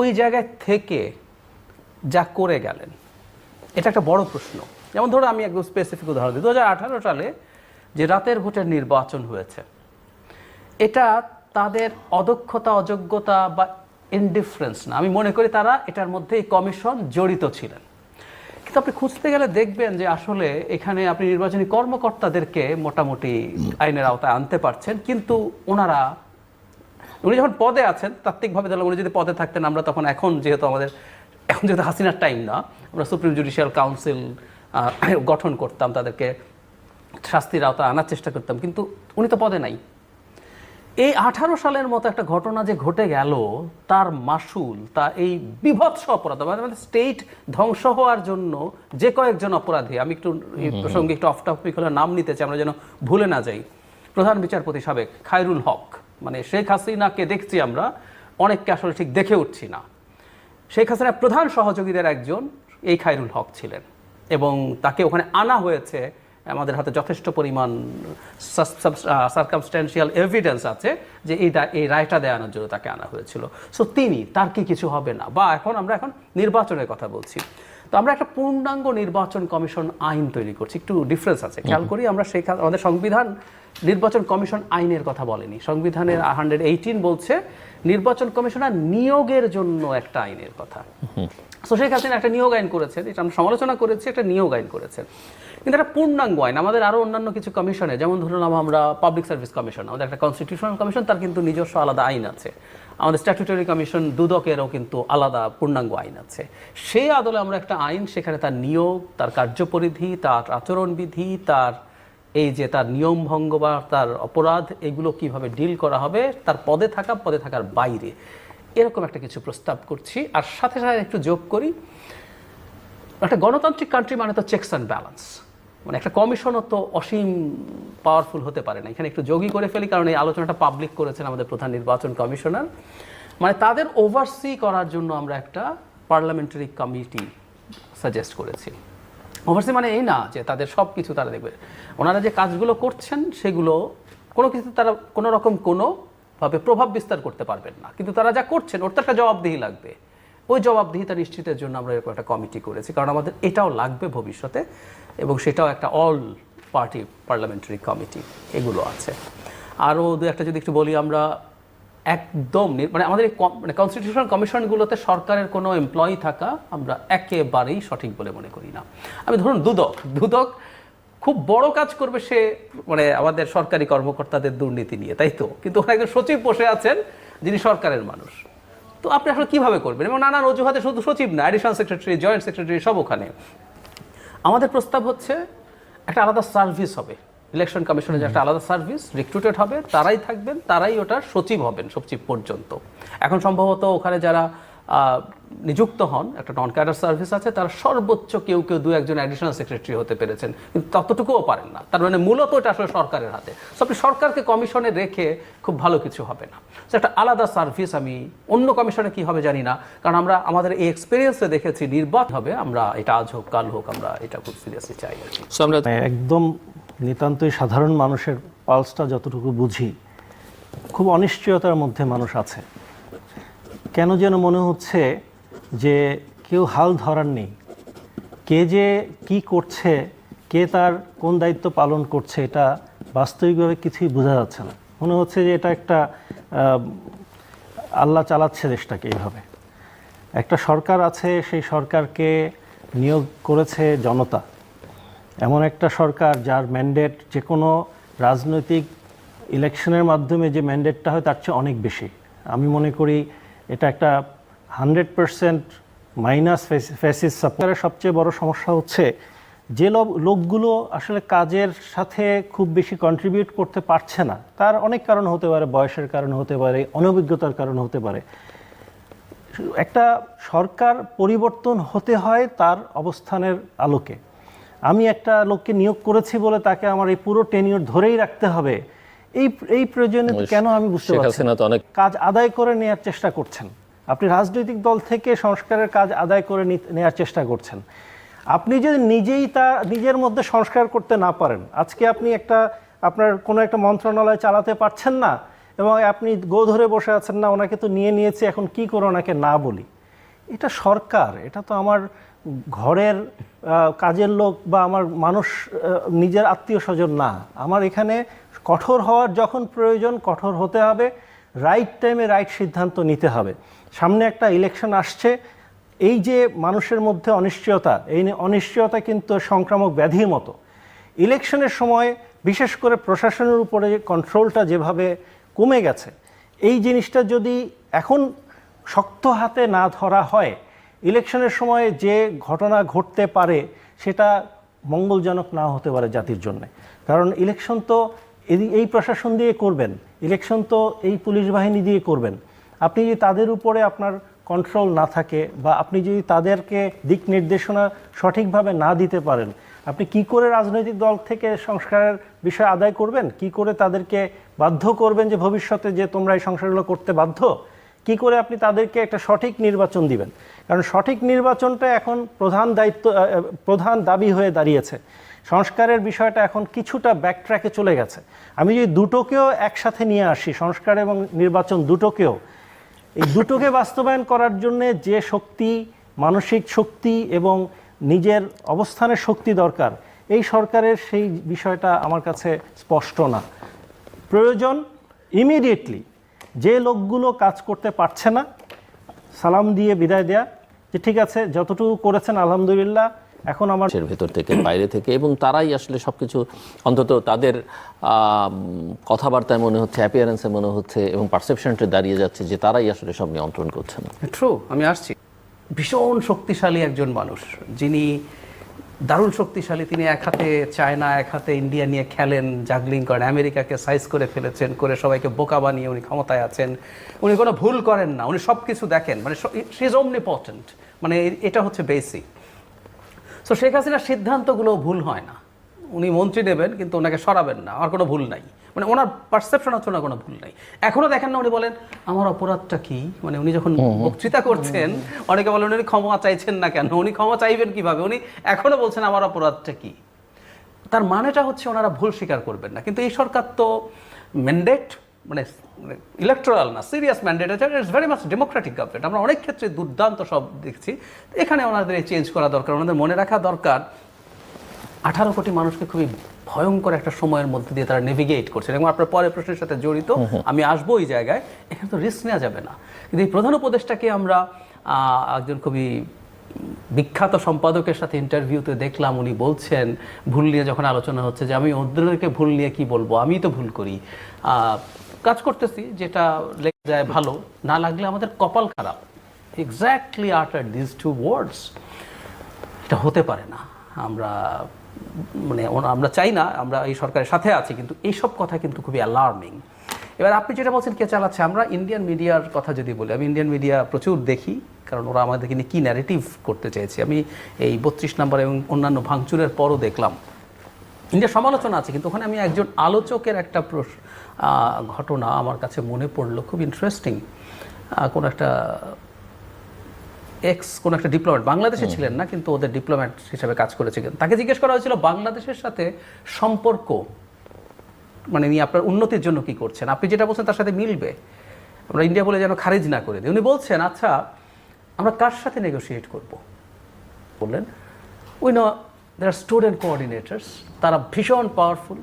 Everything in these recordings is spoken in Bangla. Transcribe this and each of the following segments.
ওই জায়গায় থেকে যা করে গেলেন? এটা একটা বড় প্রশ্ন। যেমন ধরো আমি একদম স্পেসিফিক উদাহরণ দিই। দু হাজার আঠারো সালে যে রাতের ভোটের নির্বাচন হয়েছে, এটা তাদের অদক্ষতা, অযোগ্যতা বা ইনডিফারেন্স না, আমি মনে করি তারা এটার মধ্যে এই কমিশন জড়িত ছিলেন। কিন্তু আপনি খুঁজতে গেলে দেখবেন যে আসলে এখানে আপনি নির্বাচনী কর্মকর্তাদেরকে মোটামুটি আইনের আওতায় আনতে পারছেন, কিন্তু ওনারা উনি যখন পদে আছেন তাত্ত্বিকভাবে দিলাম উনি যদি পদে থাকতেন আমরা তখন এখন যেহেতু আমাদের এখন যেহেতু হাসিনার টাইম না আমরা সুপ্রিম জুডিশিয়াল কাউন্সিল গঠন করতাম তাদেরকে শাস্তির আওতা আনার চেষ্টা করতাম কিন্তু উনি তো পদে নাই। এই আঠারো সালের মতো একটা ঘটনা যে ঘটে গেল তার মাসুল তা এই বিভৎস অপরাধ মানে আমাদের স্টেট ধ্বংস হওয়ার জন্য যে কয়েকজন অপরাধী আমি একটু এই প্রসঙ্গে একটু অফ টপিক হলে নাম নিতে চাই আমরা যেন ভুলে না যাই। প্রধান বিচারপতি সাবেক খায়রুল হক। মানে শেখ হাসিনাকে দেখছি আমরা, অনেককে আসলে ঠিক দেখে উঠছি না। শেখ হাসিনার প্রধান সহযোগীদের একজন এই খায়রুল হক ছিলেন এবং তাকে ওখানে আনা হয়েছে। আমাদের হাতে যথেষ্ট পরিমাণ সার্কামস্ট্যান্সিয়াল এভিডেন্স আছে যে এই এই রায়টা দেওয়ানোর জন্য তাকে আনা হয়েছিল। সো তিনি, তার কি কিছু হবে না? বা এখন আমরা এখন নির্বাচনের কথা বলছি। তো আমরা একটা পূর্ণাঙ্গ নির্বাচন কমিশন আইন তৈরি করছি। একটু ডিফারেন্স আছে। খেয়াল করি আমরা সেই আমাদের সংবিধান নির্বাচন কমিশন আইনের কথা বলেনি। সংবিধানের হান্ড্রেড এইটিন বলছে নির্বাচন কমিশনার নিয়োগের জন্য একটা আইনের কথা। তো শেখ হাসিনা একটা নিয়োগ আইন করেছেন এটা আমরা সমালোচনা করেছি একটা নিয়োগ আইন করেছেন। কিন্তু একটা পূর্ণাঙ্গ আইন আমাদের আরও অন্যান্য কিছু কমিশনে যেমন ধরুন আমরা পাবলিক সার্ভিস কমিশন আমাদের একটা কনস্টিটিউশনাল কমিশন তার কিন্তু নিজস্ব আলাদা আইন আছে। আমাদের স্ট্যাটুটরি কমিশন দুদকেরও কিন্তু আলাদা পূর্ণাঙ্গ আইন আছে। সেই আদলে আমরা একটা আইন, সেখানে তার নিয়োগ, তার কার্যপরিধি, তার আচরণবিধি তার এই যে তার নিয়ম ভঙ্গ বা তার অপরাধ, এগুলো কীভাবে ডিল করা হবে, তার পদে থাকা, পদে থাকার বাইরে। এরকম একটা কিছু প্রস্তাব করছি। আর সাথে সাথে একটু যোগ করি, একটা গণতান্ত্রিক কান্ট্রি মানে তো চেকস অ্যান্ড ব্যালেন্স মানে একটা কমিশনও তো অসীম পাওয়ারফুল হতে পারে না। এখানে একটু যোগী করে ফেলি, কারণ এই আলোচনাটা পাবলিক করেছেন আমাদের প্রধান নির্বাচন কমিশনার। মানে তাদের ওভারসি করার জন্য আমরা একটা পার্লামেন্টারি কমিটি সাজেস্ট করেছি। ওভারসি মানে এই না যে তাদের সব কিছু তারা দেখবে। ওনারা যে কাজগুলো করছেন, সেগুলো কোনো কিছু তারা কোনো রকম কোনোভাবে প্রভাব বিস্তার করতে পারবেন না। কিন্তু তারা যা করছেন, ওর তো একটা জবাবদিহি লাগবে। ওই জবাবদিহিতা নিশ্চিতের জন্য আমরা এরকম একটা কমিটি করেছি, কারণ আমাদের এটাও লাগবে ভবিষ্যতে এবং সেটাও একটা অল পার্টি পার্লামেন্টারি কমিটি, এগুলো আছে। আরও দু একটা যদি একটু বলি আমরা, একদম মানে আমাদের মানে কনস্টিটিউশনাল কমিশনগুলোতে সরকারের কোনো এমপ্লয়ি থাকা আমরা একেবারেই সঠিক বলে মনে করি না। আমি ধরুন দুদক দুদক খুব বড় কাজ করবে সে মানে আমাদের সরকারি কর্মকর্তাদের দুর্নীতি নিয়ে, তাই তো? কিন্তু ওখানে একজন সচিব বসে আছেন যিনি সরকারের মানুষ। তো আপনি আসলে কীভাবে করবেন? এবং নানান অজুহাতে শুধু সচিব না অ্যাডিশনাল সেক্রেটারি জয়েন্ট সেক্রেটারি সব ওখানে। আমাদের প্রস্তাব হচ্ছে একটা আলাদা সার্ভিস হবে। ইলেকশন কমিশনের যে একটা আলাদা সার্ভিস রিক্রুটেড হবে, তারাই থাকবেন, তারাই ওটার সচিব হবেন, সচিব পর্যন্ত। এখন সম্ভবত ওখানে যারা নিযুক্ত হন একটা নন ক্যাডার সার্ভিস আছে তারা সর্বোচ্চ কেউ কেউ দু একজন অ্যাডিশনাল সেক্রেটারি হতে পেরেছেন। কিন্তু ততটুকুও পারেন না। তার মানে মূলত এটা আসলে সরকারের হাতে। So আপনি সরকারকে কমিশনে রেখে খুব ভালো কিছু হবে না। So একটা আলাদা সার্ভিস আমি অন্য কমিশনে কি হবে জানি না। কারণ আমরা আমাদের এই এক্সপিরিয়েন্সে দেখেছি নির্বাচন হবে আমরা এটা আজ হোক কাল হোক আমরা এটা খুব সিরিয়াসলি চাই আর কি। সো আমরা মানে একদম নিতান্তই সাধারণ মানুষের পালসটা যতটুকু বুঝি খুব অনিশ্চয়তার মধ্যে মানুষ আছে। কেন যেন মনে হচ্ছে যে কেউ হাল ধরার নেই। কে যে কি করছে, কে তার কোন দায়িত্ব পালন করছে, এটা বাস্তবিকভাবে কিছুই বোঝা যাচ্ছে না। মনে হচ্ছে যে এটা একটা আল্লাহ চালাচ্ছে দেশটাকে এইভাবে। একটা সরকার আছে, সেই সরকারকে নিয়োগ করেছে জনতা। এমন একটা সরকার যার ম্যান্ডেট যে কোনো রাজনৈতিক ইলেকশনের মাধ্যমে যে ম্যান্ডেটটা হয়, তার চেয়ে অনেক বেশি। আমি মনে করি এটা একটা হান্ড্রেড পারসেন্ট মাইনাস ফেসিস সরকারের সবচেয়ে বড় সমস্যা হচ্ছে যে লোক- লোকগুলো আসলে কাজের সাথে খুব বেশি কন্ট্রিবিউট করতে পারছে না। তার অনেক কারণ হতে পারে, বয়সের কারণ হতে পারে, অনভিজ্ঞতার কারণ হতে পারে। একটা সরকার পরিবর্তন হতে হয় তার অবস্থানের আলোকে। আমি একটা লোককে নিয়োগ করেছি বলে তাকে আমার এই পুরো টেনিয়র ধরেই রাখতে হবে। এই এই প্রয়োজনে কেন আমি বুঝতে পারছি হাসিনা তো অনেক কাজ আদায় করে নেওয়ার চেষ্টা করছেন। আপনি রাজনৈতিক দল থেকে সংস্কারের কাজ আদায় করে নি- নেওয়ার চেষ্টা করছেন। আপনি যদি নিজেই তা নিজের মধ্যে সংস্কার করতে না পারেন আজকে আপনি একটা আপনার কোনো একটা মন্ত্রণালয় চালাতে পারছেন না এবং আপনি গো ধরে বসে আছেন না ওনাকে তো নিয়ে নিয়েছি এখন কি করে ওনাকে না বলি? এটা সরকার এটা তো আমার ঘরের কাজের লোক বা আমার মানুষ নিজের আত্মীয় স্বজন না। আমার এখানে কঠোর হওয়ার যখন প্রয়োজন, কঠোর হতে হবে। রাইট টাইমে রাইট সিদ্ধান্ত নিতে হবে। সামনে একটা ইলেকশন আসছে। এই যে মানুষের মধ্যে অনিশ্চয়তা, এই অনিশ্চয়তা কিন্তু সংক্রামক ব্যাধির মতো। ইলেকশনের সময় বিশেষ করে প্রশাসনের উপরে কন্ট্রোলটা যেভাবে কমে গেছে, এই জিনিসটা যদি এখন শক্ত হাতে না ধরা হয় ইলেকশনের সময় যে ঘটনা ঘটতে পারে, সেটা মঙ্গলজনক না হতে পারে জাতির জন্য। কারণ ইলেকশন তো এই- এই প্রশাসন দিয়ে করবেন। ইলেকশন তো এই পুলিশ বাহিনী দিয়ে করবেন। আপনি যদি তাদের উপরে আপনার কন্ট্রোল না থাকে বা আপনি যদি তাদেরকে দিক নির্দেশনা সঠিকভাবে না দিতে পারেন, আপনি কি করে রাজনৈতিক দল থেকে সংস্কারের বিষয় আদায় করবেন? কি করে তাদেরকে বাধ্য করবেন যে ভবিষ্যতে যে তোমরা এই সংস্কারগুলো করতে বাধ্য? কি করে আপনি তাদেরকে একটা সঠিক নির্বাচন দিবেন? কারণ সঠিক নির্বাচনটা এখন প্রধান দায়িত্ব প্রধান দাবি হয়ে দাঁড়িয়েছে। সংস্কারের বিষয়টা এখন কিছুটা ব্যাকট্র্যাকে চলে গেছে। আমি যদি দুটোকেও একসাথে নিয়ে আসি, সংস্কার এবং নির্বাচন দুটোকেও, এই দুটোকে বাস্তবায়ন করার জন্য যে শক্তি, মানসিক শক্তি এবং নিজের অবস্থানের শক্তি দরকার, এই সরকারের সেই বিষয়টা আমার কাছে স্পষ্ট না। প্রয়োজন ইমিডিয়েটলি যে লোকগুলো কাজ করতে পারছে না, সালাম দিয়ে বিদায় দেয়া যে ঠিক আছে, যতটুকু করেছেন আলহামদুলিল্লাহ এখন আমার দেশের ভেতর থেকে বাইরে থেকে এবং তারাই আসলে সবকিছু অন্তত তাদের কথাবার্তায় মনে হচ্ছে অ্যাপিয়ারেন্সে মনে হচ্ছে এবং পারসেপশনটা দাঁড়িয়ে যাচ্ছে যে তারাই আসলে সব নিয়ন্ত্রণ করছেন ট্রু আমি আসছি। ভীষণ শক্তিশালী একজন মানুষ যিনি দারুণ শক্তিশালী তিনি এক হাতে চায়না এক হাতে ইন্ডিয়া নিয়ে খেলেন জাগলিং করেন আমেরিকাকে সাইজ করে ফেলেছেন করে সবাইকে বোকা বানিয়ে উনি ক্ষমতায় আছেন। উনি কোনো ভুল করেন না উনি সব কিছু দেখেন মানে সি ইজ অমনিপটেন্ট মানে এটা হচ্ছে বেসিক সো শেখ হাসিনার সিদ্ধান্তগুলো ভুল হয় না। উনি মন্ত্রী নেবেন কিন্তু ওনাকে সরাবেন না। আর কোনো ভুল নাই। মানে ওনার পারসেপশন হচ্ছে ওনার কোনো ভুল নাই। এখনও দেখেন না উনি বলেন আমার অপরাধটা কি? মানে উনি যখন বক্তৃতা করছেন অনেকে বলেন উনি ক্ষমা চাইছেন না কেন? উনি ক্ষমা চাইবেন কীভাবে? উনি এখনও বলছেন আমার অপরাধটা কি? তার মানেটা হচ্ছে ওনারা ভুল স্বীকার করবেন না। কিন্তু এই সরকার তো ম্যান্ডেট মানে ইলেকট্রাল না সিরিয়াস ম্যান্ডেট আছে it's very much democratic government আমরা অনেক ক্ষেত্রে দুর্দান্ত সব দেখছি। এখানে ওনাদের চেঞ্জ করা দরকার ওনাদের মনে রাখা দরকার আঠারো কোটি মানুষকে খুবই ভয়ঙ্কর একটা সময়ের মধ্যে দিয়ে তারা নেভিগেট করছেন। এবং আপনার পরের প্রশ্নের সাথে জড়িত আমি আসব ওই জায়গায় এখানে তো রিস্ক নেওয়া যাবে না। কিন্তু এই প্রধান উপদেশটাকে আমরা একজন খুবই বিখ্যাত সম্পাদকের সাথে ইন্টারভিউতে দেখলাম উনি বলছেন ভুল নিয়ে যখন আলোচনা হচ্ছে যে আমি অন্যদেরকে ভুল নিয়ে কি বলব? আমি তো ভুল করি। কাজ করতেছি, যেটা লেগে যায় ভালো, না লাগলে আমাদের কপাল খারাপ। Exactly after this two words এটা হতে পারে না। আমরা মানে আমরা চাই না, আমরা এই সরকারের সাথে আছি, কিন্তু এইসব কথা কিন্তু খুবই অ্যালার্মিং এবার আপনি যেটা বলছেন, কে চালাচ্ছে? আমরা ইন্ডিয়ান মিডিয়ার কথা যদি বলি, আমি ইন্ডিয়ান মিডিয়া প্রচুর দেখি, কারণ ওরা আমাদেরকে নিয়ে কী ন্যারেটিভ করতে চেয়েছে। আমি এই বত্রিশ নাম্বার এবং অন্যান্য ভাঙচুরের পরও দেখলাম। ইন্ডিয়ার সমালোচনা আছে কিন্তু ওখানে আমি একজন আলোচকের একটা প্রশ- ঘটনা আমার কাছে মনে পড়ল খুব ইন্টারেস্টিং কোন একটা এক্স কোন একটা ডিপ্লোম্যাট বাংলাদেশে ছিলেন না কিন্তু ওদের ডিপ্লোম্যাট হিসাবে কাজ করেছিলেন তাকে জিজ্ঞেস করা হয়েছিল বাংলাদেশের সাথে সম্পর্ক মানে নিয়ে আপনার উন্নতির জন্য কি করছেন? আপনি যেটা বলছেন তার সাথে মিলবে। আমরা ইন্ডিয়া বলে যেন খারিজ না করে দিই। উনি বলছেন আচ্ছা আমরা কার সাথে নেগোশিয়েট করব? বললেন we know there are student coordinators তারা ভীষণ পাওয়ারফুল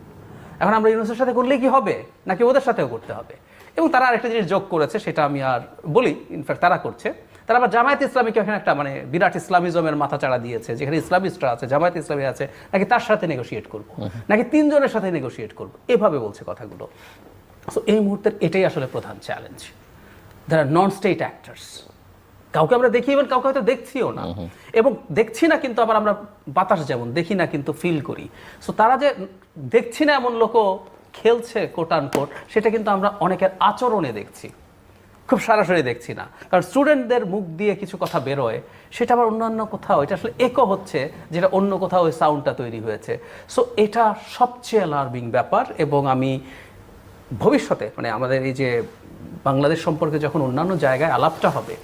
এখন আমরা ইউনিভার্সিটির সাথে করলেই কি হবে? নাকি ওদের সাথেও করতে হবে? এবং তারা আরেকটা জিনিস যোগ করেছে সেটা আমি আর বলি ইনফ্যাক্ট তারা করছে। তারা আবার জামায়াত ইসলামীকে এখানে একটা মানে বিরাট ইসলামিজমের মাথা চাড়া দিয়েছে যেখানে ইসলামিস্টরা আছে জামায়াত ইসলামী আছে নাকি তার সাথে নেগোশিয়েট করব? নাকি তিনজনের সাথে নেগোশিয়েট করব? এভাবে বলছে কথাগুলো। সো এই মুহূর্তের এটাই আসলে প্রধান চ্যালেঞ্জ যারা নন স্টেট অ্যাক্টার্স কাউকে আমরা দেখি এবং কাউকে হয়তো দেখছিও না। এবং দেখছি না কিন্তু আবার আমরা বাতাস যেমন দেখি না কিন্তু ফিল করি। সো তারা যে দেখছি না এমন লোকও খেলছে কোটান কোট সেটা কিন্তু আমরা অনেকের আচরণে দেখছি। খুব সরাসরি দেখছি না। কারণ স্টুডেন্টদের মুখ দিয়ে কিছু কথা বেরোয় সেটা আবার অন্যান্য কোথাও। এটা আসলে একো হচ্ছে যেটা অন্য কোথাও ওই সাউন্ডটা তৈরি হয়েছে। সো এটা সবচেয়ে অ্যালার্মিং ব্যাপার এবং আমি ভবিষ্যতে মানে আমাদের এই যে বাংলাদেশ সম্পর্কে যখন অন্যান্য জায়গায় আলাপটা হবে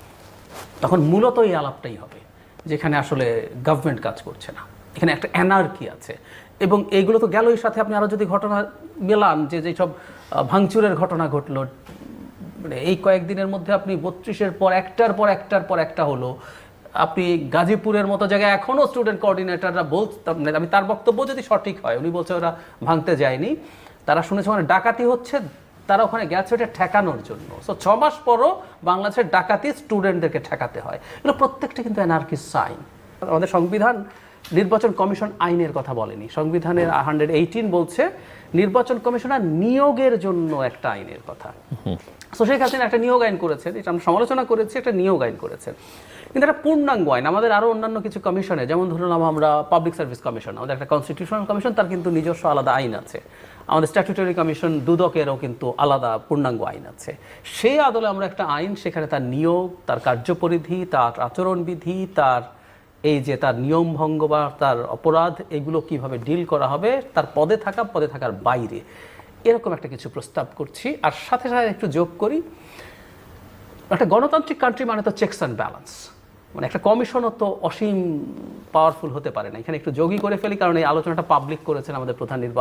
তখন মূলত এই আলাপটাই হবে, যেখানে আসলে গভর্নমেন্ট কাজ করছে না। এখানে একটা অ্যানার্কি আছে। এবং এইগুলো তো গেলই সাথে আপনি আরও যদি ঘটনা মেলান, যে যেসব ভাঙচুরের ঘটনা ঘটলো মানে এই কয়েকদিনের মধ্যে আপনি বত্রিশের পর একটার পর একটার পর একটা হলো। আপনি গাজীপুরের মতো জায়গায় এখনও স্টুডেন্ট কোঅর্ডিনেটররা বলতাম আমি তার বক্তব্য যদি সঠিক হয়, উনি বলছে ওরা ভাঙতে যায়নি। তারা শুনেছে মানে ডাকাতি হচ্ছে তারা ওখানে গেছে ওটা ঠেকানোর জন্য। সো ছ মাস পরও বাংলাদেশের ডাকাতি স্টুডেন্টদেরকে ঠেকাতে হয়। এগুলো প্রত্যেকটা কিন্তু এনআরকি সাইন আমাদের সংবিধান, নির্বাচন কমিশন আইনের কথা বলেনি। সংবিধানের হান্ড্রেড এইটিন বলছে, নির্বাচন কমিশনার নিয়োগের জন্য একটা আইনের কথা। সো শেখ হাসিনা একটা নিয়োগ আইন করেছেন, এটা আমরা সমালোচনা করেছি, একটা নিয়োগ আইন করেছেন। কিন্তু একটা পূর্ণাঙ্গ আইন। আমাদের আরও অন্যান্য কিছু কমিশনে, যেমন ধরুন আমরা পাবলিক সার্ভিস কমিশন, আমাদের একটা কনস্টিটিউশনাল কমিশন, তার কিন্তু নিজস্ব আলাদা আইন আছে। আমাদের স্ট্যাটুটরি কমিশন দুদকেরও কিন্তু আলাদা পূর্ণাঙ্গ আইন আছে। সেই আদলে আমরা একটা আইন, সেখানে তার নিয়োগ, তার কার্যপরিধি, তার আচরণবিধি তার এই যে তার নিয়ম ভঙ্গ বা তার অপরাধ, এগুলো কীভাবে ডিল করা হবে, তার পদে থাকা, পদে থাকার বাইরে। এরকম একটা কিছু প্রস্তাব করছি। আর সাথে সাথে একটু যোগ করি, একটা গণতান্ত্রিক কান্ট্রি মানে তো চেকস অ্যান্ড ব্যালেন্স মানে একটা কমিশনও তো অসীম পাওয়ারফুল হতে পারে না। এখানে একটু যোগই করে ফেলি, কারণ এই আলোচনাটা পাবলিক করেছেন আমাদের প্রধান নির্বাচন